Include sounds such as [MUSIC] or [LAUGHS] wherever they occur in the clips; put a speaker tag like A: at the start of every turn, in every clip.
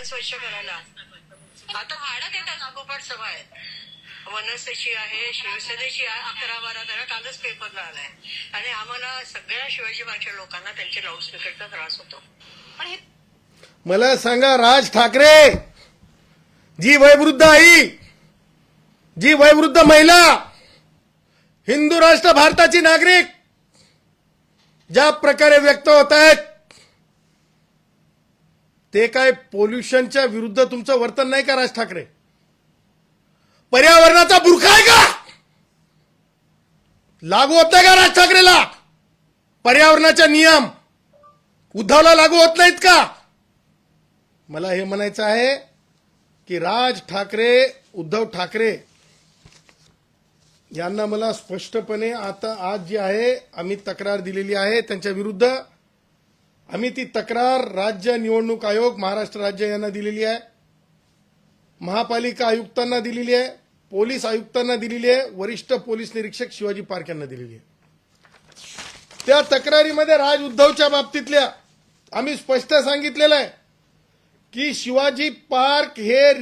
A: मैदान स्वच्छ करायला. आता भाडं देतात लागोपाठ सभा आहे वनसेची आहे शिवसेनेची आहे अकरा बारा जरा कालच पेपरला आलाय. आणि आम्हाला सगळ्या शिवाजी पार्कच्या लोकांना त्यांच्या लाऊडस्पीकरचा त्रास होतो.
B: पण हे
C: मला सांगा राज ठाकरे! जी वयवृद्ध आई जी वयवृद्ध महिला हिंदू राष्ट्र भारताची नागरिक ज्या प्रकारे व्यक्त होत आहेत ते काय पोल्युशनच्या विरुद्ध तुमचं वर्तन नाही का राज ठाकरे? पर्यावरणाचा बुरखा आहे का? लागू होत नाही का राज ठाकरेला? पर्यावरणाचा नियम उद्धवला लागू होत नाहीत का? मला हे म्हणायचं आहे की राज ठाकरे उद्धव ठाकरे यांना मला स्पष्टपणे आता आज जी आहे आम्ही तक्रार दिलेली आहे त्यांच्या विरुद्ध आम्ही ती तक्रार राज्य निवडणूक आयोग महाराष्ट्र राज्य यांना दिलेली आहे. महापालिका आयुक्तांना दिलेली आहे. पोलीस आयुक्तांना दिलेली आहे. वरिष्ठ पोलीस निरीक्षक शिवाजी पार्क यांना दिलेली आहे. त्या तक्रारीमध्ये राज उद्धवच्या बाबतीतल्या आम्ही स्पष्ट सांगितलेलं आहे की शिवाजी पार्क हे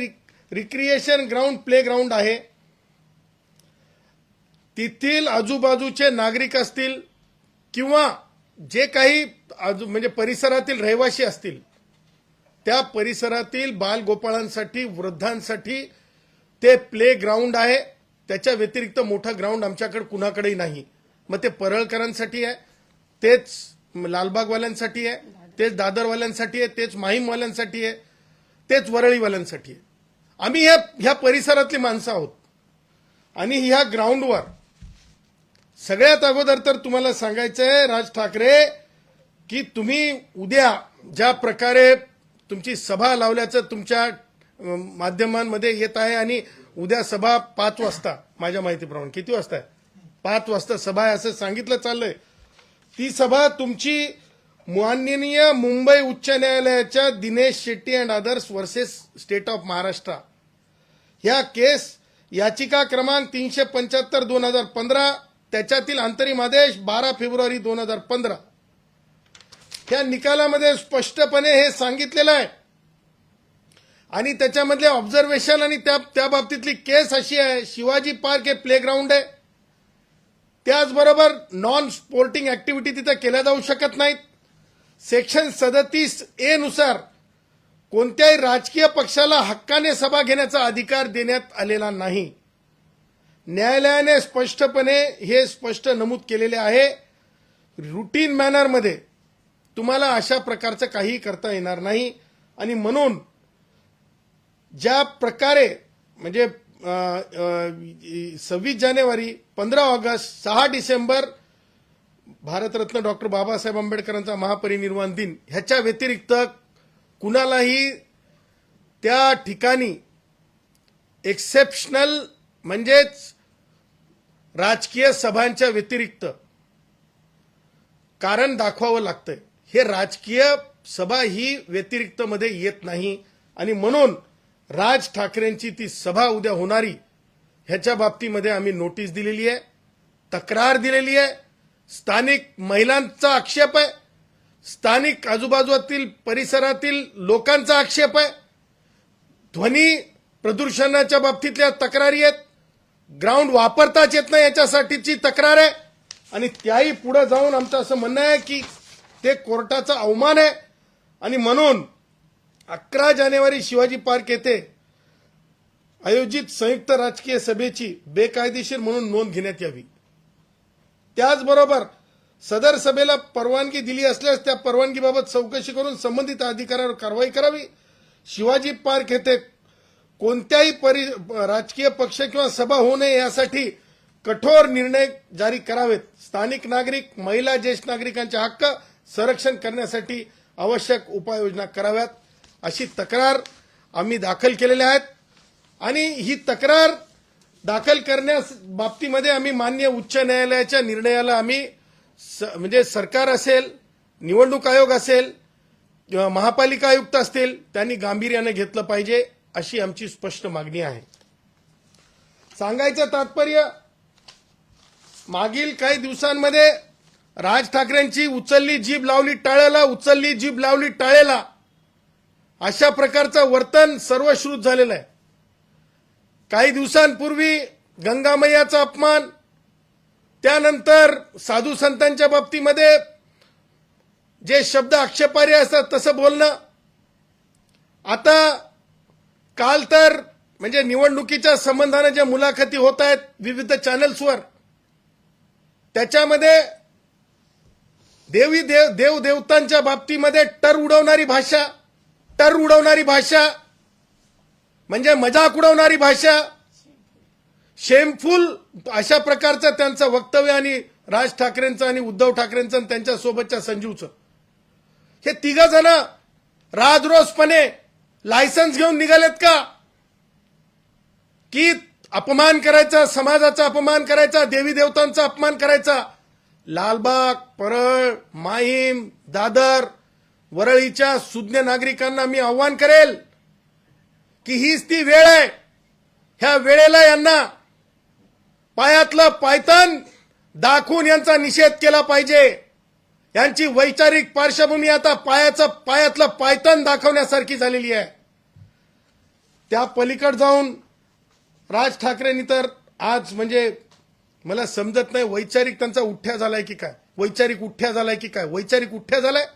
C: रिक्रिएशन ग्राउंड प्ले ग्राउंड आहे. तेथील आजूबाजूचे नागरिक असतील किंवा जे काही अजून म्हणजे परिसरातील रहिवासी असतील त्या परिसरातील बालगोपाळांसाठी वृद्धांसाठी ते प्ले ग्राउंड आहे. त्याच्या व्यतिरिक्त मोठं ग्राउंड आमच्याकडे कुणाकडेही नाही. मग ते परळकरांसाठी आहे तेच लालबागवाल्यांसाठी आहे तेच दादरवाल्यांसाठी आहे तेच माहीमवाल्यांसाठी आहे तेच वरळीवाल्यांसाठी आहे. आम्ही ह्या ह्या परिसरातली माणसं आहोत. आणि ह्या ग्राउंडवर सगळ्यात अगोदर तर तुम्हाला सांगायचं आहे राज ठाकरे की तुम्ही उद्या ज्या प्रकारे तुमची सभा लावल्याचं तुमच्या माध्यमांमध्ये येत आहे आणि उद्या सभा पाच वाजता माझ्या माहितीप्रमाणे किती वाजता आहे? पाच वाजता सभा आहे असं सांगितलं चाललंय. ती सभा तुमची माननीय मुंबई उच्च न्यायालयाच्या Dinesh Shetty and others versus state of Maharashtra. ह्या केस याचिका क्रमांक तीनशे पंच्याहत्तर दोन हजार पंधरा त्याच्यातील अंतरिम आदेश बारा फेब्रुवारी दोन हजार पंधरा. ह्या निकालामध्ये स्पष्टपणे हे सांगितलेलं आहे. आणि त्याच्यामधले ऑब्झर्वेशन आणि त्या त्या बाबतीतली केस अशी आहे शिवाजी पार्क हे प्लेग्राऊंड आहे. त्याचबरोबर नॉन स्पोर्टिंग ऍक्टिव्हिटी तिथं केल्या जाऊ शकत नाहीत. सेक्शन सदतीस ए नुसार कोणत्याही राजकीय पक्षाला हक्काने सभा घेण्याचा अधिकार देण्यात आलेला नाही. न्यायालयाने स्पष्टपणे हे स्पष्ट नमूद केलेले आहे. रुटीन मॅनरमध्ये तुम्हाला अशा प्रकारचं काही करता येणार नाही. आणि म्हणून ज्या प्रकारे म्हणजे सव्वीस जानेवारी पंधरा ऑगस्ट सहा डिसेंबर भारतरत्न डॉक्टर बाबासाहेब आंबेडकरांचा महापरिनिर्वाण दिन ह्याच्या व्यतिरिक्त कुणालाही त्या ठिकाणी एक्सेप्शनल म्हणजेच राजकीय सभांच्या व्यतिरिक्त कारण दाखवावं लागतंय. हे राजकीय सभा ही व्यतिरिक्त मध्ये येत नाही आणि म्हणून राज ठाकरेंची ती सभा उद्या होणारी ह्याच्या बाबतीमध्ये आम्ही नोटीस दिलेली आहे तक्रार दिलेली आहे. स्थानिक महिलांचा आक्षेप आहे. स्थानिक आजूबाजूतील परिसरातील लोकांचा आक्षेप आहे. ध्वनी प्रदूषणाच्या बाबतीतल्या तक्रारी आहेत. ग्राउंड वापरताच येत नाही याच्यासाठीची तक्रार आहे. आणि त्याही पुढे जाऊन आमचं असं म्हणणं आहे की ते कोर्टाचा अवमान आहे. आणि म्हणून अकरा जानेवारी शिवाजी पार्क येथे आयोजित संयुक्त राजकीय सभेची बेकायदेशीर म्हणून नोंद घेण्यात यावी. त्याचबरोबर सदर सभेला परवानगी दिली असल्यास त्या परवानगीबाबत चौकशी करून संबंधित अधिकाऱ्यावर कारवाई करावी. शिवाजी पार्क येथे कोणत्याही परि राजकीय पक्ष किंवा सभा होऊ नये यासाठी कठोर निर्णय जारी करावेत. स्थानिक नागरिक महिला ज्येष्ठ नागरिकांचे हक्क संरक्षण करण्यासाठी आवश्यक उपाययोजना कराव्यात. अशी तक्रार आम्ही दाखल केलेल्या आहेत. आणि ही तक्रार दाखल करण्यास बाबतीमध्ये आम्ही मान्य उच्च न्यायालयाच्या निर्णयाला आम्ही स- म्हणजे सरकार असेल निवडणूक आयोग असेल महापालिका आयुक्त असतील त्यांनी गांभीर्याने घेतलं पाहिजे. अशी आमची स्पष्ट मागणी आहे. सांगायचं तात्पर्य मागील काही दिवसांमध्ये राज ठाकरेंची उचलली जीभ लावली टाळ्याला उचलली जीभ लावली टाळ्याला अशा प्रकारचं वर्तन सर्वश्रुत झालेलं आहे. काही दिवसांपूर्वी गंगामय्याचा अपमान त्यानंतर साधू संतांच्या बाबतीमध्ये जे शब्द आक्षेपार्ह असतात तसं बोलणं. आता काल तर म्हणजे निवडणुकीच्या संबंधाने ज्या मुलाखती होत आहेत विविध चॅनल्सवर त्याच्यामध्ये देवी देव देव देवतांच्या बाबतीमध्ये टर उडवणारी भाषा टर उडवणारी भाषा म्हणजे मजाक उडवणारी भाषा शेमफुल अशा प्रकारचं त्यांचं वक्तव्य आणि राज ठाकरेंचं आणि उद्धव ठाकरेंचं आणि त्यांच्या सोबतच्या संजीवचं. हे तिघ जण राजरोसपणे लायसन्स घेऊन निघालेत का? की अपमान करायचा समाजाचा अपमान करायचा देवी देवतांचा अपमान करायचा? लालबाग परळ माहीम दादर वरळीच्या सुज्ञ नागरिकांना मी आव्हान करेल की हीच ती वेळ आहे. ह्या वेळेला यांना पायातलं पायतन दाखवून यांचा निषेध केला पाहिजे. यांची वैचारिक पार्श्वभूमी आता पायाचं पायातलं पायतन दाखवण्यासारखी झालेली आहे. त्या पलीकड जाऊन राज ठाकरेंनी तर आज म्हणजे मला समजत नाही वैचारिक त्यांचा उठ्ठ्या झालाय की काय? वैचारिक उठ्ठ्या झालाय की काय? वैचारिक उठ्ठ्या झालाय?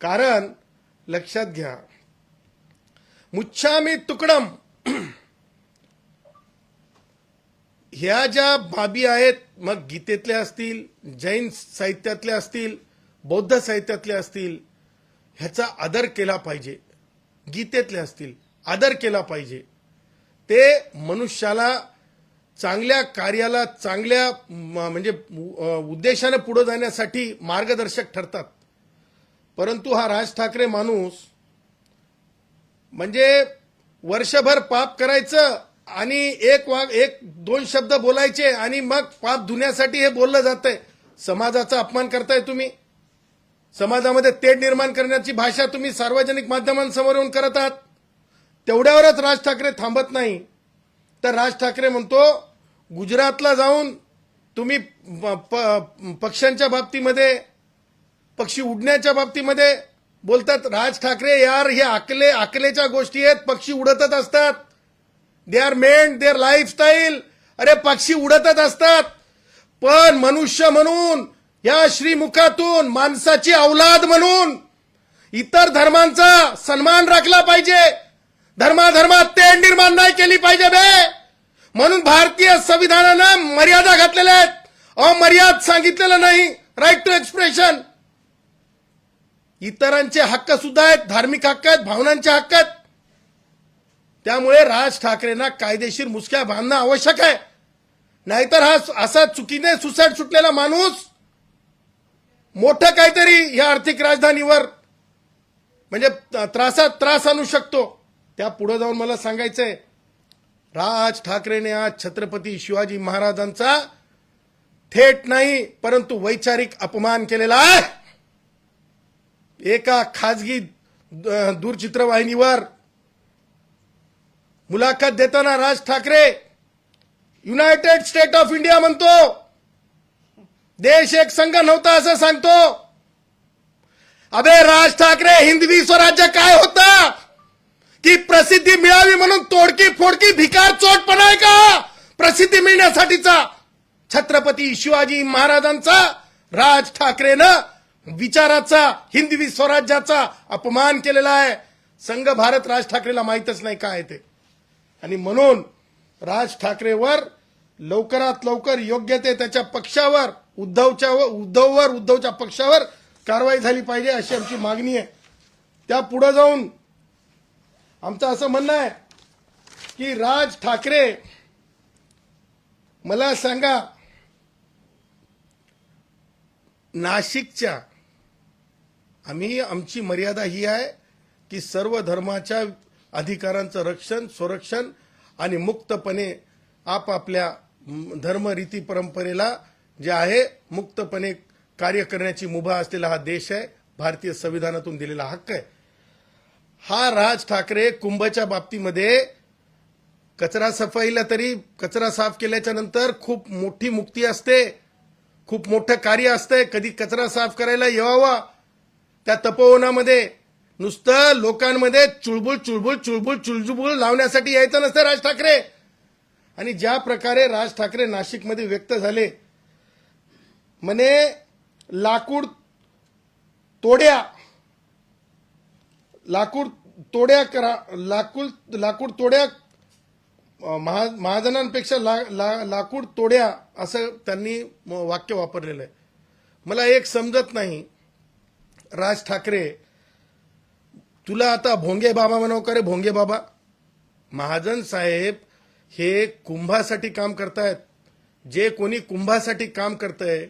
C: कारण लक्षात घ्या मुच्छामी तुकडम [CLEARS THROAT] ह्या ज्या बाबी आहेत मग गीतेतल्या असतील जैन साहित्यातल्या असतील बौद्ध साहित्यातल्या असतील ह्याचा आदर केला पाहिजे. गीतेतल्या असतील. आदर केला पाहिजे. ते मनुष्याला चांगल्या कार्याला चांगल्या म्हणजे उद्देशाने पुढे जाण्यासाठी मार्गदर्शक ठरतात. परंतु हा राज ठाकरे माणूस म्हणजे वर्षभर पाप करायचं आणि एक वाग एक दोन शब्द बोलायचे आणि मग पाप धुण्यासाठी हे बोललं जातंय. समाजाचा अपमान करताय तुम्ही. समाजामध्ये तेढ निर्माण करण्याची भाषा तुम्ही सार्वजनिक माध्यमांसमोर येऊन करत आहात. तेवढ्यावरच राज ठाकरे थांबत नाही. तर राज ठाकरे म्हणतो गुजरातला जाऊन तुम्ही प- प- पक्ष्यांच्या बाबतीमध्ये पक्षी उडण्याच्या बाबतीमध्ये बोलतात राज ठाकरे यार हे आकले आकलेच्या गोष्टी आहेत पक्षी उडतच असतात. They are meant their lifestyle अरे पक्षी उडतच असतात. पण मनुष्य म्हणून या श्रीमुखातून माणसाची अवलाद म्हणून इतर धर्मांचा सन्मान राखला पाहिजे. धर्माधर्मात तेढ निर्माण नाही केली पाहिजे बे. म्हणून भारतीय संविधानानं मर्यादा घातलेल्या आहेत. अमर्याद सांगितलेलं नाही. राईट टू एक्सप्रेशन इतरांचे हक्क सुद्धा आहेत धार्मिक हक्क आहेत भावनांचे हक्क आहेत. त्यामुळे राज ठाकरेंना कायदेशीर मुसक्या बांधणं आवश्यक आहे. नाहीतर हा असा चुकीने सुसाईड सुटलेला माणूस मोठं काहीतरी या आर्थिक राजधानीवर म्हणजे त्रासात त्रास आणू शकतो. त्या पुढे जाऊन मला सांगायचंय राज ठाकरेने आज छत्रपती शिवाजी महाराजांचा थेट नाही परंतु वैचारिक अपमान केलेला आहे. एका खाजगी दूरचित्रवाहिनीवर मुलाखत देताना Raj Thackeray United State of India म्हणतो. देश एक संघ नव्हता असं सांगतो. अबे राज ठाकरे हिंदवी स्वराज्य काय होता? की प्रसिद्धी मिळावी म्हणून तोडकी फोडकी भिकार चोटपणा आहे का? प्रसिद्धी मिळण्यासाठीचा छत्रपती शिवाजी महाराजांचा राज ठाकरेनं विचाराचा हिंदवी स्वराज्याचा अपमान केलेला आहे. संघ भारत राज ठाकरेला माहीतच नाही काय ते. आणि म्हणून राज ठाकरेवर लवकरात लवकर योग्य ते त्याच्या पक्षावर उद्धवच्या उद्धववर उद्धवच्या पक्षावर कारवाई झाली पाहिजे अशी आमची मागणी आहे. त्या पुढे जाऊन आमचं असं म्हणणं आहे की राज ठाकरे मला सांगा नाशिकच्या आम्ही आमची मर्यादा ही आहे की सर्व धर्माच्या अधिकारांचं रक्षण संरक्षण आणि मुक्तपणे आपापल्या धर्मरीती परंपरेला जे आहे मुक्तपणे कार्य करण्याची मुभा असलेला हा देश आहे भारतीय संविधानातून दिलेला हक्क आहे. हा राज ठाकरे कुंभच्या बाबतीमध्ये कचरा सफाईला तरी कचरा साफ केल्याच्यानंतर खूप मोठी मुक्ती असते खूप मोठं कार्य असतंय. कधी कचरा साफ करायला येवावा त्या तपोवनामध्ये. नुसतं लोकांमध्ये चुळबुळ चुळबुळ चुळबुळ चुळचुबुळ लावण्यासाठी यायचं नसतं राज ठाकरे. आणि ज्या प्रकारे राज ठाकरे नाशिकमध्ये व्यक्त झाले म्हणे लाकूड तोड्या लाकूड तोड्या करा लाकूड लाकूड तोड्या महा महाजनांपेक्षा ला, ला, लाकूड तोड्या असं त्यांनी वाक्य वापरलेलं आहे. मला एक समजत नाही. राज ठाकरे तुला आता भोंगे बाबा म्हणाव का रे भोंगे बाबा? महाजन साहेब हे कुंभासाठी काम करतायत. जे कोणी कुंभासाठी काम करतंय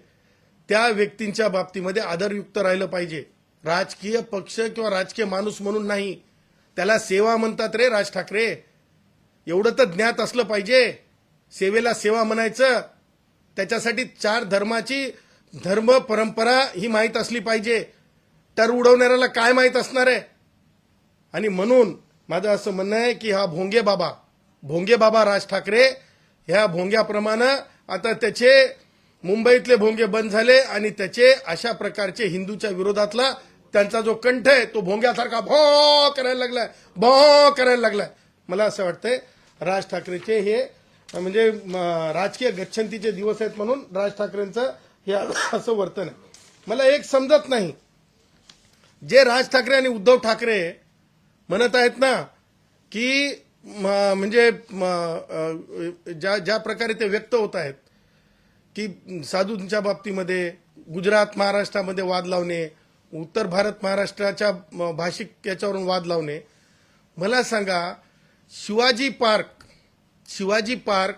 C: त्या व्यक्तींच्या बाबतीमध्ये आदरयुक्त राहिलं पाहिजे. राजकीय पक्ष किंवा राजकीय माणूस म्हणून नाही. त्याला सेवा म्हणतात रे राज ठाकरे. एवढं तर ज्ञात असलं पाहिजे. सेवेला सेवा म्हणायचं. त्याच्यासाठी चार धर्माची धर्म परंपरा ही माहीत असली पाहिजे. तर उडवणाऱ्याला काय माहीत असणार आहे? आणि म्हणून माझं असं म्हणणं आहे की हा भोंगे बाबा भोंगे बाबा राज ठाकरे ह्या भोंग्याप्रमाणे आता त्याचे मुंबईतले भोंगे बंद झाले आणि त्याचे अशा प्रकारचे हिंदूच्या विरोधातला त्यांचा जो कंठ आहे तो भोंग्यासारखा भो करायला लागलाय भो करायला लागलाय. मला असं वाटतंय राज ठाकरेचे हे म्हणजे राजकीय गच्छंतीचे दिवस आहेत म्हणून राज ठाकरेंचं हे [LAUGHS] असं वर्तन आहे. मला एक समजत नाही. जे राज ठाकरे आणि उद्धव ठाकरे म्हणत आहेत ना की म्हणजे ज्या ज्या प्रकारे ते व्यक्त होत आहेत की साधूंच्या बाबतीमध्ये गुजरात महाराष्ट्रामध्ये वाद लावणे उत्तर भारत महाराष्ट्राच्या भाषिक याच्यावरून वाद लावणे. मला सांगा शिवाजी पार्क शिवाजी पार्क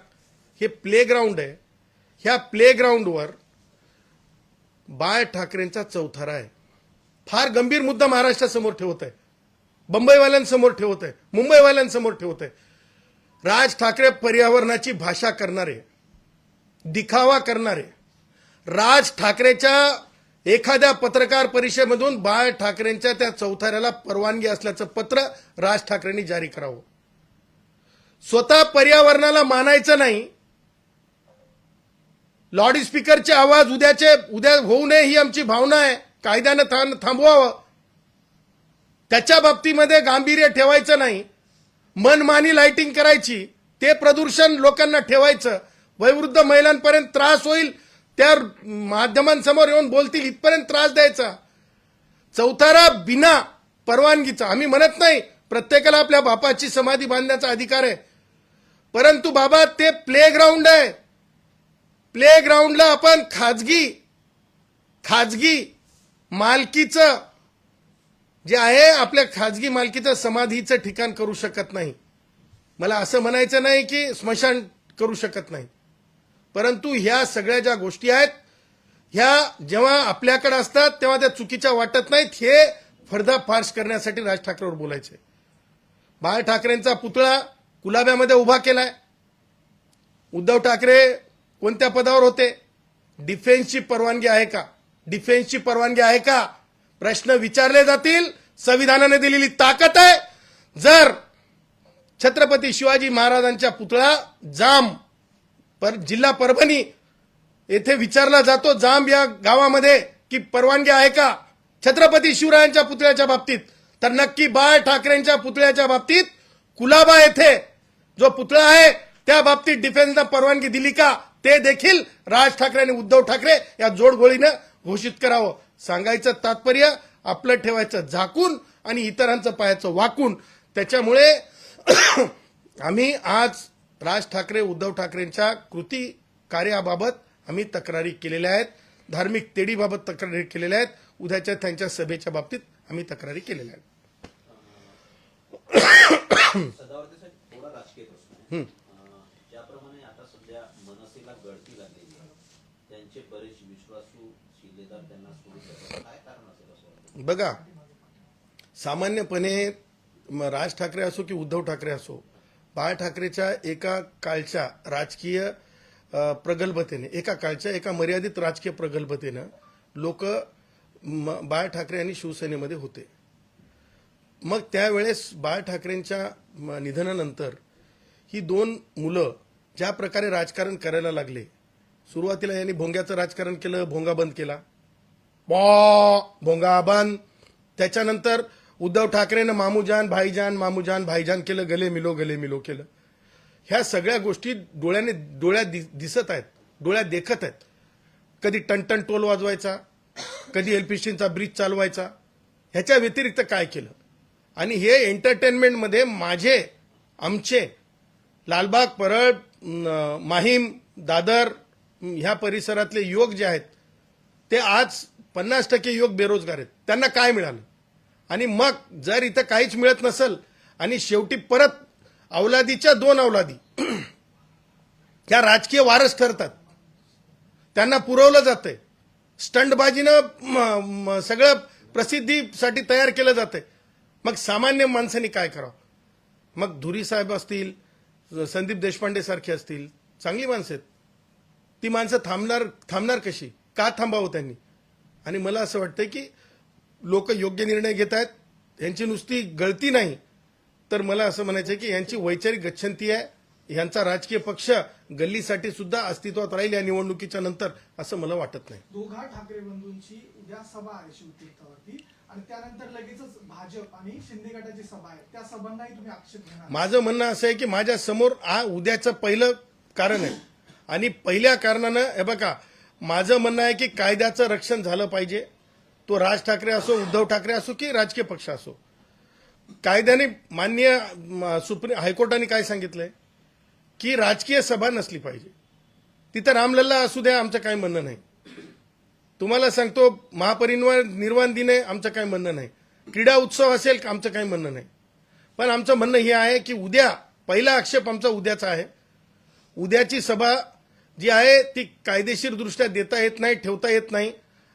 C: हे प्लेग्राऊंड आहे. ह्या प्लेग्राऊंडवर बाळ ठाकरेंचा चौथारा आहे. फार गंभीर मुद्दा महाराष्ट्रासमोर ठेवत आहे. बंबईवाल्यांसमोर ठेवत आहे. मुंबईवाल्यांसमोर ठेवत आहे. राज ठाकरे पर्यावरणाची भाषा करणारे दिखावा करणारे राज ठाकरेच्या एखाद्या पत्रकार परिषदेमधून बाळ ठाकरेंच्या त्या चौथाऱ्याला परवानगी असल्याचं पत्र राज ठाकरेंनी जारी करावं. स्वतः पर्यावरणाला मानायचं नाही. लाऊड स्पीकरचे आवाज उद्याचे उद्या होऊ नये ही आमची भावना आहे. कायद्यानं थांबवावं. त्याच्या बाबतीमध्ये गांभीर्य ठेवायचं नाही. मनमानी लाइटिंग करायची. ते प्रदूषण लोकांना ठेवायचं. वयवृद्ध महिलांपर्यंत त्रास होईल. त्या माध्यमांसमोर येऊन बोलतील इथपर्यंत त्रास द्यायचा. चौथारा बिना परवानगीचा. आम्ही म्हणत नाही प्रत्येकाला आपल्या बापाची समाधी बांधण्याचा अधिकार आहे. परंतु बाबा ते प्ले ग्राउंड आहे. प्ले ग्राउंडला आपण खाजगी खाजगी मालकीचं जे आहे आपल्या खाजगी मालकीचं समाधीचं ठिकाण करू शकत नाही. मला असं म्हणायचं नाही की स्मशान करू शकत नाही. परंतु ह्या सगळ्या ज्या गोष्टी आहेत ह्या जेव्हा आपल्याकडे असतात तेव्हा त्या चुकीच्या वाटत नाहीत हे फर्दाफार्श करण्यासाठी राज ठाकरेवर बोलायचे. बाळ ठाकरेंचा पुतळा कुलाब्यामध्ये उभा केलाय. उद्धव ठाकरे कोणत्या पदावर होते? डिफेन्सची परवानगी आहे का? डिफेन्सची परवानगी आहे का? प्रश्न विचारले जातील संविधानाने दिलेली ताकद आहे. जर छत्रपती शिवाजी महाराजांच्या पुतळा जाम पर जिल्हा परभणी येथे विचारला जातो जांब या गावामध्ये की परवानगी आहे का? छत्रपती शिवरायांच्या पुतळ्याच्या बाबतीत. तर नक्की बाळ ठाकरेंच्या पुतळ्याच्या बाबतीत कुलाबा येथे जो पुतळा आहे त्या बाबतीत डिफेन्सनं परवानगी दिली का? ते देखील राज ठाकरे आणि उद्धव ठाकरे या जोडगोळीनं घोषित करावं. सांगायचं तात्पर्य आपलं ठेवायचं झाकून आणि इतरांचं पायाचं वाकून. त्याच्यामुळे [CLEARS THROAT] आम्ही आज राज ठाकरे उद्धव ठाकरेंच्या कृती कार्याबाबत आम्ही तक्रारी केलेल्या आहेत. धार्मिक तेढीबाबत तक्रारी केलेल्या आहेत. उद्याच्या त्यांच्या सभेच्या बाबतीत आम्ही तक्रारी केलेल्या आहेत.
B: सदावर्तीसाठी थोडा राजकीय प्रश्न आहे. अं, ज्याप्रमाणे आता सध्या मनसेला गळती लागलेली आहे त्यांचे बरेच विश्वासू शिलेदार त्यांना सोडू शकतात काय कारण असेल असं वाटतं?
C: बघा सामान्यपणे राज ठाकरे असो की उद्धव ठाकरे असो बाळ ठाकरेच्या एका काळच्या राजकीय प्रगल्भतेने एका काळच्या एका मर्यादित राजकीय प्रगल्भतेनं लोक बाळ ठाकरे आणि शिवसेनेमध्ये होते. मग त्यावेळेस बाळ ठाकरेंच्या निधनानंतर ही दोन मुलं ज्या प्रकारे राजकारण करायला लागले सुरुवातीला यांनी भोंग्याचं राजकारण केलं भोंगा बंद केला. बॉ! भोंगा बंद. त्याच्यानंतर उद्धव ठाकरेनं मामूजान भाईजान मामूजान भाईजान केलं गले मिलो गले मिलो केलं. ह्या सगळ्या गोष्टी डोळ्याने डोळ्यात दि- दिसत आहेत डोळ्यात देखत आहेत. कधी टनटन टोल वाजवायचा कधी एलपीसीचा ब्रिज चालवायचा ह्याच्या व्यतिरिक्त काय केलं? आणि हे एंटरटेनमेंटमध्ये माझे आमचे लालबाग परळ माहीम दादर ह्या परिसरातले युवक जे आहेत ते आज पन्नास टक्के युवक बेरोजगार आहेत. त्यांना काय मिळालं? आणि मग जर इथं काहीच मिळत नसेल आणि शेवटी परत अवलादीच्या दोन अवलादी ह्या [CLEARS THROAT] राजकीय वारस ठरतात त्यांना पुरवलं जातंय. स्टंटबाजीनं सगळं प्रसिद्धीसाठी तयार केलं जातंय. मग सामान्य माणसांनी काय करावं? मग धुरी साहेब असतील संदीप देशपांडे सारखे असतील चांगली माणसं आहेत. ती माणसं थांबणार थांबणार कशी? का थांबावं त्यांनी? आणि मला असं वाटतं की लोक योग्य निर्णय घेत आहेत यांची नुसती गळती नाही तर मला असं म्हणायचं की यांची वैचारिक गच्छंती आहे यांचा राजकीय पक्ष गल्लीसाठी सुद्धा अस्तित्वात राहील या निवडणुकीच्या नंतर असं मला वाटत नाही.
D: दोघा ठाकरे बंधूंची उद्या सभा आहे शिवतीर्थावरती आणि त्यानंतर लगेचच भाजप आणि शिंदे गटाची सभा आहे. त्या सभांनाही तुम्ही आक्षेप घेणार.
C: माझं म्हणणं असं आहे की माझ्यासमोर आ उद्याचं पहिलं कारण आहे. आणि पहिल्या कारणानं हे बघा माझं म्हणणं आहे की कायद्याचं रक्षण झालं पाहिजे. तो राज ठाकरे असो उद्धव ठाकरे असो की राजकीय पक्ष असो. कायद्याने मान्य म, सुप्रीम हायकोर्टाने काय सांगितलंय? की राजकीय सभा नसली पाहिजे. तिथं रामलल्ला असू द्या आमचं काही म्हणणं नाही. तुम्हाला सांगतो महापरिनिर्वाण निर्वाण दिन आहे आमचं काही म्हणणं नाही. क्रीडा उत्सव असेल का आमचं काही म्हणणं नाही. पण आमचं म्हणणं हे आहे की उद्या पहिला आक्षेप आमचा उद्याचा आहे. उद्याची सभा जी आहे ती कायदेशीरदृष्ट्या देता येत नाही ठेवता येत नाही.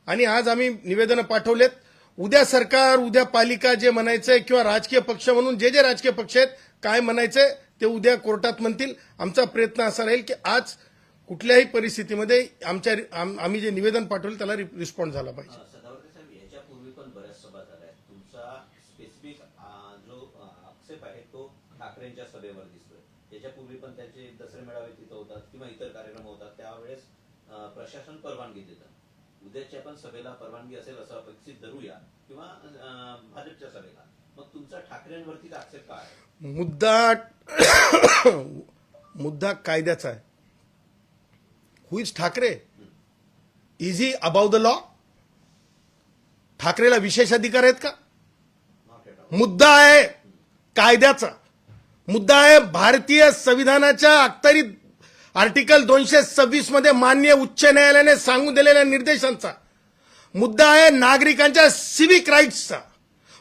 C: आणि आज आम्ही निवेदनं पाठवलेत. उद्या सरकार उद्या पालिका जे म्हणायचंय किंवा राजकीय पक्ष म्हणून जे जे राजकीय पक्ष आहेत काय म्हणायचंय ते उद्या कोर्टात म्हणतील. आमचा प्रयत्न असा राहील की आज कुठल्याही परिस्थितीमध्ये आमच्या आम्ही जे निवेदन पाठवले त्याला रिस्पॉन्ड झाला पाहिजे.
B: सदावर्ते ठाकरेंच्या सभेवर दिसतोय. याच्यापूर्वी पण त्यांचे दसरे मेळावे तिथं होतात किंवा इतर कार्यक्रम होतात. त्यावेळेस प्रशासन परवानगी देतं. उद्याच्या पण सभेला परवानगी असेल असं अपेक्षित धरूया किंवा भाजपच्या सभेला. मग तुमचा ठाकरेंवरती आक्षेप काय?
C: मुद्दा मुद्दा कायद्याचा आहे. Who is Thackeray is he above the law ठाकरेला विशेष अधिकार आहेत का. मुद्दा आहे कायद्याचा. मुद्दा आहे भारतीय संविधानाच्या अखत्यारीत आर्टिकल दोनशे सव्वीसमध्ये मान्य उच्च न्यायालयाने सांगून दिलेल्या निर्देशांचा. मुद्दा आहे नागरिकांच्या सिव्हिक राईट्सचा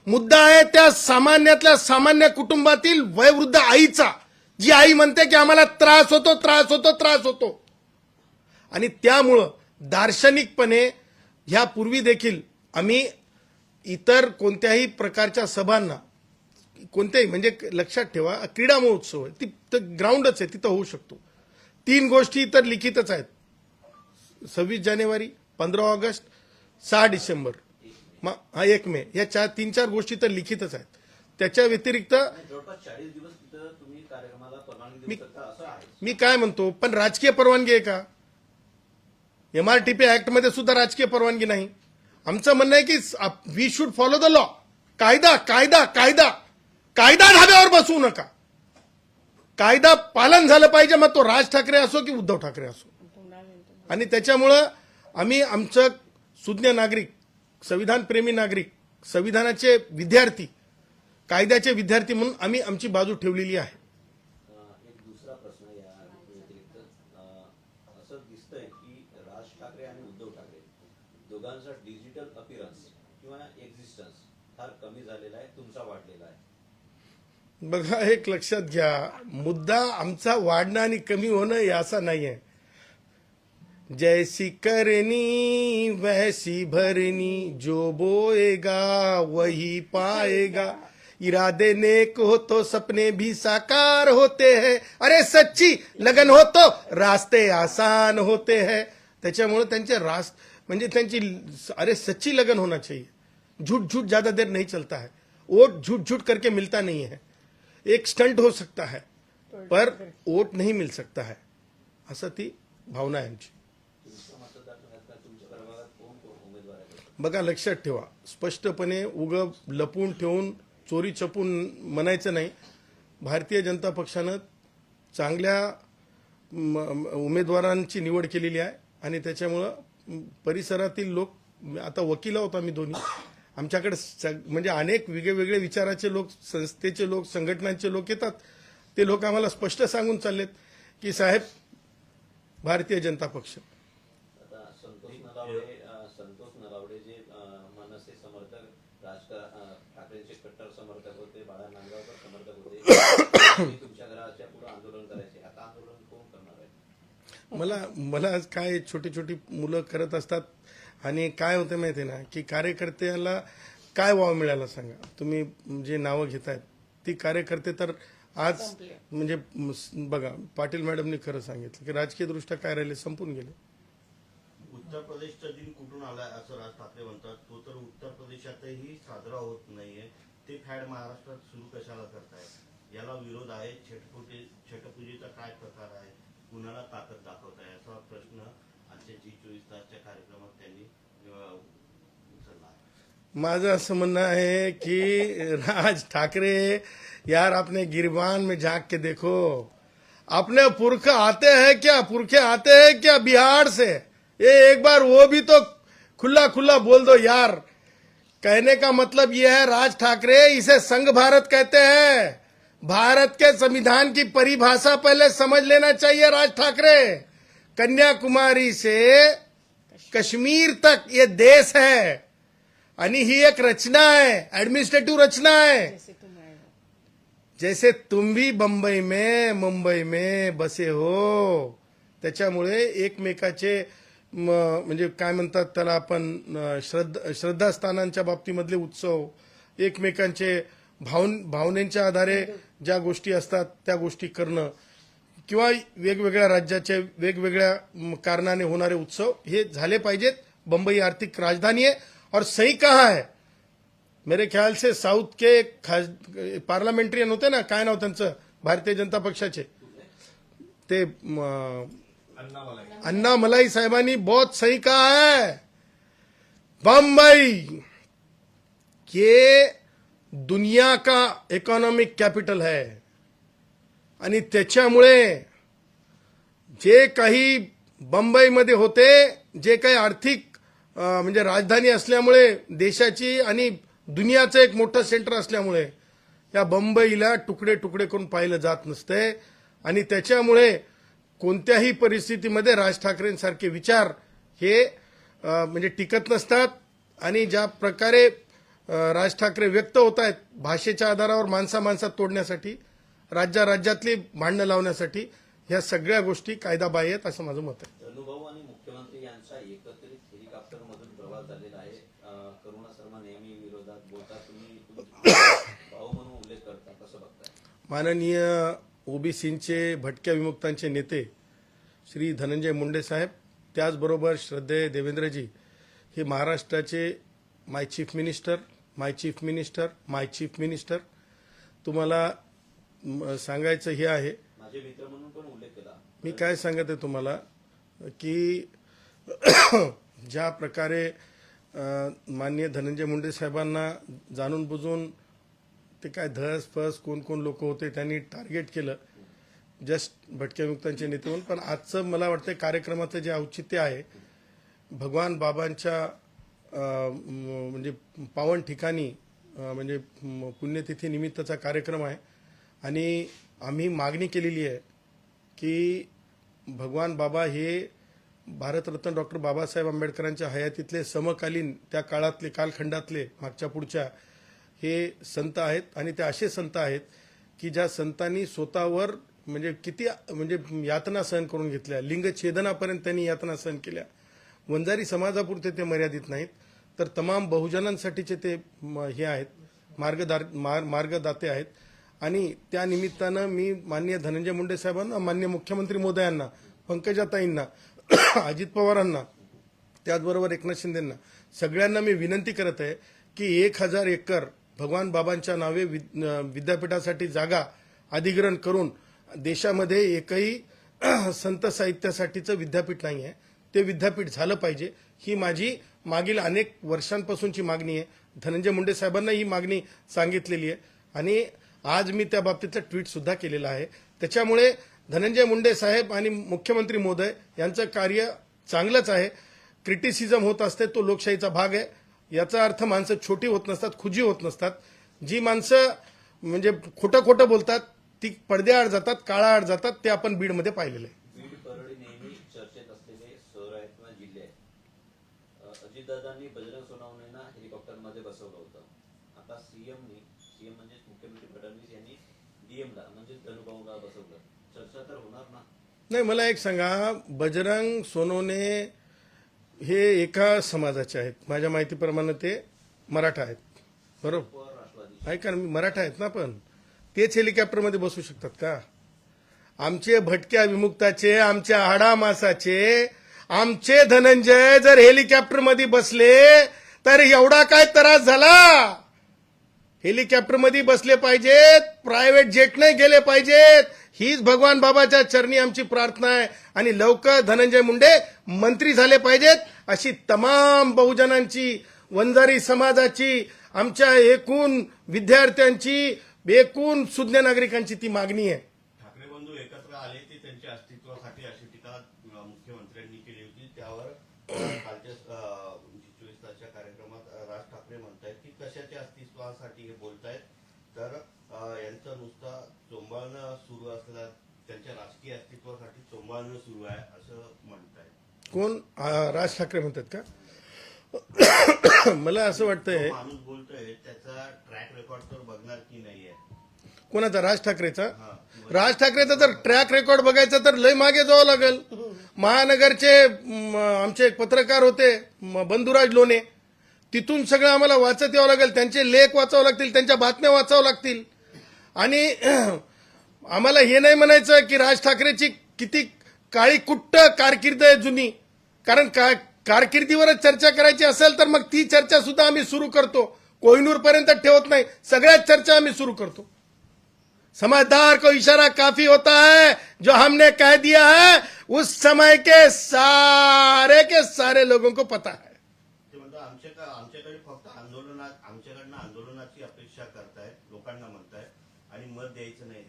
C: मुद्दा आहे त्या सामान्यातल्या सामान्य कुटुंबातील वयोवृद्ध आईचा. जी आई म्हणते की आम्हाला त्रास होतो त्रास होतो त्रास होतो. आणि त्यामुळं दार्शनिकपणे ह्यापूर्वी देखील आम्ही इतर कोणत्याही प्रकारच्या सभांना कोणत्याही म्हणजे लक्षात ठेवा क्रीडा महोत्सव आहे ती ग्राउंडच आहे तिथं होऊ शकतो. तीन गोष्टी तर लिखितच आहेत. सव्वीस जानेवारी पंधरा ऑगस्ट सहा डिसेंबर. म- हा एक मे. या चार तीन चार गोष्टी तर लिखितच आहेत. त्याच्या व्यतिरिक्त मी काय म्हणतो पण राजकीय परवानगी आहे का? एमआरटीपी ऍक्टमध्ये सुद्धा राजकीय परवानगी नाही. आमचं म्हणणं आहे की we should follow the law कायदा कायदा कायदा. कायदा धाब्यावर बसवू नका. कायदा पालन झालं पाहिजे मग तो राज ठाकरे असो की उद्धव ठाकरे असो. आणि त्याच्यामुळं आम्ही आमचं सुज्ञ नागरिक संविधानप्रेमी नागरिक संविधानाचे विद्यार्थी कायद्याचे विद्यार्थी म्हणून आम्ही आमची बाजू ठेवलेली आहे.
B: दोघांचा डिजिटल अपिरन्स किंवा एक्झिस्टन्स फार कमी झालेला आहे तुमचा वाढलेला आहे.
C: बघा, एक लक्षात घ्या. मुद्दा आमचा वाढणं आणि कमी होणं असा नाही आहे जैसी करनी, वैसी भरनी, जो बोएगा, वही पाएगा. इरादे नेक हो तो सपने भी साकार होते हैं. अरे सच्ची, लगन हो तो रास्ते आसान होते हैं. त्याच्यामुळे त्यांचे रास म्हणजे त्यांची, अरे सच्ची लगन होना चाहिए. झूठ झूठ ज़्यादा देर नहीं चलता है. वोट झूठ झूठ करके मिलता नहीं है. एक स्टंट हो सकता है पर वोट नहीं मिल सकता है असं ती भावना
B: आहेत
C: बघा लक्षात ठेवा स्पष्टपणे उग लपून ठेवून चोरी चपून म्हणायचं नाही. भारतीय जनता पक्षानं चांगल्या म- म- उमेदवारांची निवड केलेली आहे आणि त्याच्यामुळं म, परिसरातील लोक आता वकील आहोत आम्ही दोन्ही आमच्याकडे सग- म्हणजे अनेक वेगवेगळे विचाराचे लोक संस्थेचे लोक संघटनांचे लोक येतात. ते लोक आम्हाला स्पष्ट सांगून चाललेत की साहेब भारतीय जनता पक्ष.
B: संतोष नलावडे जे मनसे समर्थक राज अं, ठाकरेंचे कट्टर समर्थक होते बाळा नांदगावकर समर्थक होते [COUGHS] तुमच्या घराच्या पुढे आंदोलन करायचे. आता आंदोलन कोण करणार आहे?
C: मला मला आज काय छोटी छोटी मुलं करत असतात आणि काय होते माहिती आहे ना की कार्यकर्त्याला काय वाव मिळाला सांगा. तुम्ही जे नावं घेतायत ती कार्यकर्ते तर आज म्हणजे बघा पाटील मॅडमनी खरं सांगितलं की राजकीय दृष्ट्या काय राहिले संपून गेले.
E: उत्तर प्रदेशचा दिन कुठून आलाय असं राज ठाकरे म्हणतात तो तर उत्तर प्रदेशातही साजरा होत नाहीये. ते फॅड महाराष्ट्रात सुरू कशाला करताय? याला विरोध आहे. छटपूजे छटपूजेचा काय प्रकार आहे? कुणाला ताकद दाखवताय? असा प्रश्न उचलला आहे.
C: माझं असं म्हणणं आहे की राज ठाकरे, यार अपने गिरबान में झाँक के देखो. अपने पुरखे आते हैं क्या? पुरखे आते हैं क्या बिहार से? ये एक बार वो भी तो खुला खुला बोल दो यार. कहने का मतलब ये है, राज ठाकरे इसे संघ भारत कहते हैं. भारत के संविधान की परिभाषा पहले समझ लेना चाहिए राज ठाकरे. कन्याकुमारी से कश्मीर तक ये देश है। आणि ही एक रचना आहे ऍडमिनिस्ट्रेटिव्ह रचना आहे जैसे तुम भी बंबई में मुंबई में बसे हो त्याच्यामुळे एकमेकाचे म्हणजे काय म्हणतात त्याला आपण श्रद्धा श्रद्धास्थानांच्या बाबतीमधले उत्सव एकमेकांचे भावन भावनेच्या आधारे ज्या गोष्टी असतात त्या गोष्टी करणं किंवा वेगवेगळ्या राज्याचे वेगवेगळ्या कारणाने होणारे उत्सव हे झाले पाहिजेत. बंबई आर्थिक राजधानी है और सही कहा है? मेरे ख्याल से साऊथ के खास पार्लमेंट्रियन होते ना काय नाव त्यांचं? भारतीय जनता पक्षाचे. ते अन्ना मलाई साहेबांनी बहुत सही कहा है. बम्बई ये दुनिया का इकॉनॉमिक कॅपिटल है. आणि त्याच्यामुळे जे काही बंबईमध्ये होते जे काही आर्थिक म्हणजे राजधानी असल्यामुळे देशाची आणि दुनियाचं एक मोठं सेंटर असल्यामुळे या बंबईला तुकडे तुकडे करून पाहिलं जात नसतंय आणि त्याच्यामुळे कोणत्याही परिस्थितीमध्ये राज ठाकरेंसारखे विचार हे म्हणजे टिकत नसतात. आणि ज्या प्रकारे राज ठाकरे व्यक्त होत आहेत भाषेच्या आधारावर माणसा माणसात तोडण्यासाठी राज्या राज्यातली भांडणं लावण्यासाठी ह्या सगळ्या गोष्टी कायदाबाह्य आहेत असं माझं मत आहे.
B: धनुभाऊ आणि मुख्यमंत्री यांचा एकत्रित प्रवास झालेला आहे. करुणा शर्मा नेहमी विरोधात बोलता तुम्ही भाऊ म्हणून उल्लेख करता कसं बघताय?
C: माननीय ओबीसींचे भटक्या विमुक्तांचे नेते श्री धनंजय मुंडे साहेब त्याचबरोबर श्रद्धेय देवेंद्रजी हे महाराष्ट्राचे my chief minister my chief minister my chief minister तुम्हाला सांगायचं हे आहे. मी काय सांगत आहे तुम्हाला की ज्या प्रकारे माननीय धनंजय मुंडे साहेबांना जाणून बुजून ते काय धस फस कोण कोण लोक होते त्यांनी टार्गेट केलं जस्ट भटक्यामुक्तांचे नेते म्हणून पण आजचं मला वाटतं कार्यक्रमाचं जे औचित्य आहे भगवान बाबांच्या म्हणजे पावन ठिकाणी म्हणजे पुण्यतिथी निमित्तचा कार्यक्रम आहे. आणि आम्ही मागणी केलेली आहे की भगवान बाबा हे भारतरत्न डॉक्टर बाबासाहेब आंबेडकरांच्या हयातीतले समकालीन त्या काळातले कालखंडातले मागच्या पुढच्या हे संत आहेत आणि ते असे संत आहेत की ज्या संतांनी स्वतःवर म्हणजे किती म्हणजे यातना सहन करून घेतल्या. लिंगछेदनापर्यंत त्यांनी यातना सहन केल्या. वंजारी समाजापुरते ते मर्यादित नाहीत. तर तमाम बहुजनांसाठीचे ते म, हे आहेत. मार्गदार मार्गदाते आहेत. आणि त्या निमित्तानं मी मान्य धनंजय मुंडे साहेबांना मान्य मुख्यमंत्री मोदयांना पंकजाताईंना [CLEARS THROAT] अजित पवारांना त्याचबरोबर एकनाथ शिंदेंना सगळ्यांना मी विनंती करत आहे की एक हजार एकर भगवान बाबांच्या नावे विद्यापीठासाठी जागा अधिग्रहण करून देशामध्ये एकही [CLEARS THROAT] संत साहित्यासाठीचं विद्यापीठ नाही आहे. ते विद्यापीठ झालं पाहिजे. ही माझी मागील अनेक वर्षांपासूनची मागणी आहे. धनंजय मुंडे साहेबांना ही मागणी सांगितलेली आहे. आणि आज मी त्या बाबतीतलं ट्विट सुद्धा केलेलं आहे. त्याच्यामुळे धनंजय मुंडे साहेब आणि मुख्यमंत्री मोदय यांचं कार्य चांगलंच आहे. क्रिटिसिझम होत असते तो लोकशाहीचा भाग आहे. याचा अर्थ माणसं छोटी होत नसतात खुजी होत नसतात. जी माणसं म्हणजे खोटं खोटं बोलतात ती पडद्याआड जातात काळाआड जातात ते आपण बीडमध्ये पाहिलेलं आहे.
B: अजितदादांनी बजरंग सोनवणेंना हेलिकॉप्टरमध्ये बसवलं होतं. आता सीएम सीएम म्हणजे मुख्यमंत्री फडणवीस यांनी डीएमला म्हणजे धनुभाऊला बसवलं. चर्चा तर होणार ना?
C: नाही मला एक सांगा बजरंग सोनवणे हे एका समाजाचे आहेत. माझ्या माहितीप्रमाणे ते मराठा आहेत. बरोबर? ऐका ना मी मराठा आहेत ना पण तेच हेलिकॉप्टरमध्ये बसू शकतात का? आमचे भटक्या विमुक्ताचे आमच्या हाडामासाचे आमचे धनंजय जर हेलिकॉप्टरमध्ये बसले तर एवढा काय त्रास झाला? हेलिकॉप्टरमध्ये बसले पाहिजेत प्रायव्हेट जेट नाही गेले पाहिजेत. हीच भगवान बाबाच्या चरणी आमची प्रार्थना आहे. आणि लवकर धनंजय मुंडे मंत्री झाले पाहिजेत अशी तमाम बहुजनांची वंजारी समाजाची आमच्या एकूण विद्यार्थ्यांची एकूण सुज्ञ नागरिकांची ती मागणी आहे.
E: ठाकरे बंधू एकत्र आले ते त्यांच्या अस्तित्वासाठी अशी टीका मुख्यमंत्र्यांनी केली होती. त्यावर अ, कालच्या चोवीस तासच्या कार्यक्रमात अ, राज ठाकरे म्हणतायत की कशाच्या अस्तित्वासाठी हे बोलतायत तर अ, यांचं नुसतं चोंबाळणं सुरू असलं त्यांच्या राजकीय अस्तित्वासाठी चोंबाळणं सुरू आहे असं म्हणतायत
C: कोण? राज ठाकरे म्हणतात का? [COUGHS] मला असं वाटतंय
E: जो माणूस बोलतोय त्याचा ट्रॅक रेकॉर्ड तर बघणार की नाहीये.
C: कोणाचा? राज ठाकरेचा. राज ठाकरेचा जर ट्रॅक रेकॉर्ड बघायचा तर लय मागे जावं लागेल. महानगरचे आमचे एक पत्रकार होते बंधुराज लोणे. तिथून सगळं आम्हाला वाचत यावं लागेल. त्यांचे लेख वाचावं लागतील त्यांच्या बातम्या वाचावं लागतील. आणि [CLEARS THROAT] आम्हाला हे नाही म्हणायचं की राज ठाकरेची किती काळी कुट्ट कारकीर्द आहे जुनी. कारण का कारकिर्दीवरच चर्चा करायची असेल तर मग ती चर्चा सुद्धा आम्ही सुरू करतो. कोहिनूर पर्यंत ठेवत नाही. सगळ्याच चर्चा आम्ही सुरू करतो. समझदार को इशारा काफी होता है जो हमने कह दिया है उस समय के सारे के सारे लोगों को पता है।
E: आमच्याकडे फक्त आंदोलनात आमच्याकडनं आंदोलनाची अपेक्षा करतायत लोकांना म्हणतायत आणि मत द्यायचं नाही.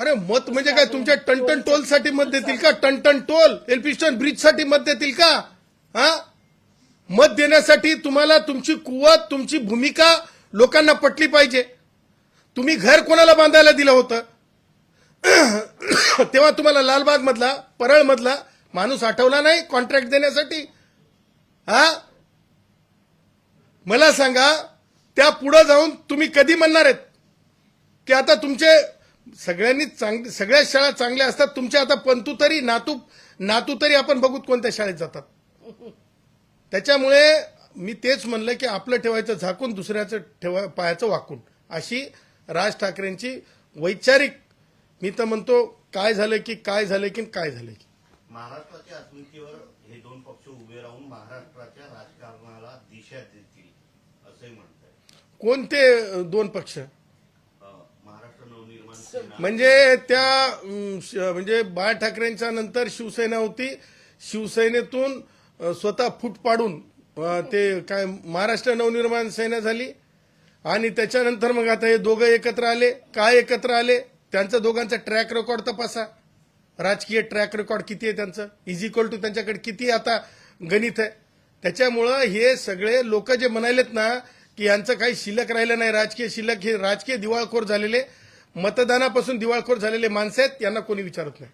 C: अरे मत म्हणजे काय? तुमच्या टनटन टोलसाठी मत देतील का? टनटन टोल एल्फिस्टन ब्रिजसाठी मत देतील का? हा? मत देण्यासाठी तुम्हाला तुमची कुवत तुमची भूमिका लोकांना पटली पाहिजे. तुम्ही घर कोणाला बांधायला दिलं होतं? [COUGHS] तेव्हा तुम्हाला लालबाग मधला परळ मधला माणूस आठवला नाही कॉन्ट्रॅक्ट देण्यासाठी? हा? मला सांगा त्या पुढे जाऊन तुम्ही कधी म्हणणार आहेत? की आता तुमचे सगळ्यांनी चांग सगळ्या शाळा चांगल्या असतात. तुमचे आता पंतू तरी नातू नातू तरी आपण बघूत कोणत्या शाळेत जातात. त्याच्यामुळे मी तेच म्हणलं की आपलं ठेवायचं झाकून दुसऱ्याचं ठेवा पायाचं वाकून. अशी राज ठाकरेंची वैचारिक मी तर म्हणतो काय झालं की काय झालं की काय झालं की.
E: महाराष्ट्राच्या अस्मितेवर हे दोन पक्ष उभे राहून महाराष्ट्राच्या राजकारणाला दिशा देतील असंही म्हणताय.
C: कोणते दोन पक्ष? म्हणजे त्या श- म्हणजे बाळ ठाकरेंच्या नंतर शिवसेना होती. शिवसेनेतून स्वतः फूट पाडून ते काय महाराष्ट्र नवनिर्माण सेना झाली. आणि त्याच्यानंतर मग आता हे दोघं एकत्र आले. काय एकत्र आले? त्यांचा दोघांचा ट्रॅक रेकॉर्ड तपासा. राजकीय ट्रॅक रेकॉर्ड किती आहे त्यांचं? इज इक्वल टू त्यांच्याकडे किती आता गणित आहे? त्याच्यामुळं हे सगळे लोक जे म्हणालेत ना की यांचं काही शिल्लक राहिलं नाही राजकीय शिल्लक हे राजकीय दिवाळखोर झालेले मतदानापासून दिवाळखोर झालेले माणसं आहेत यांना कोणी विचारत नाही.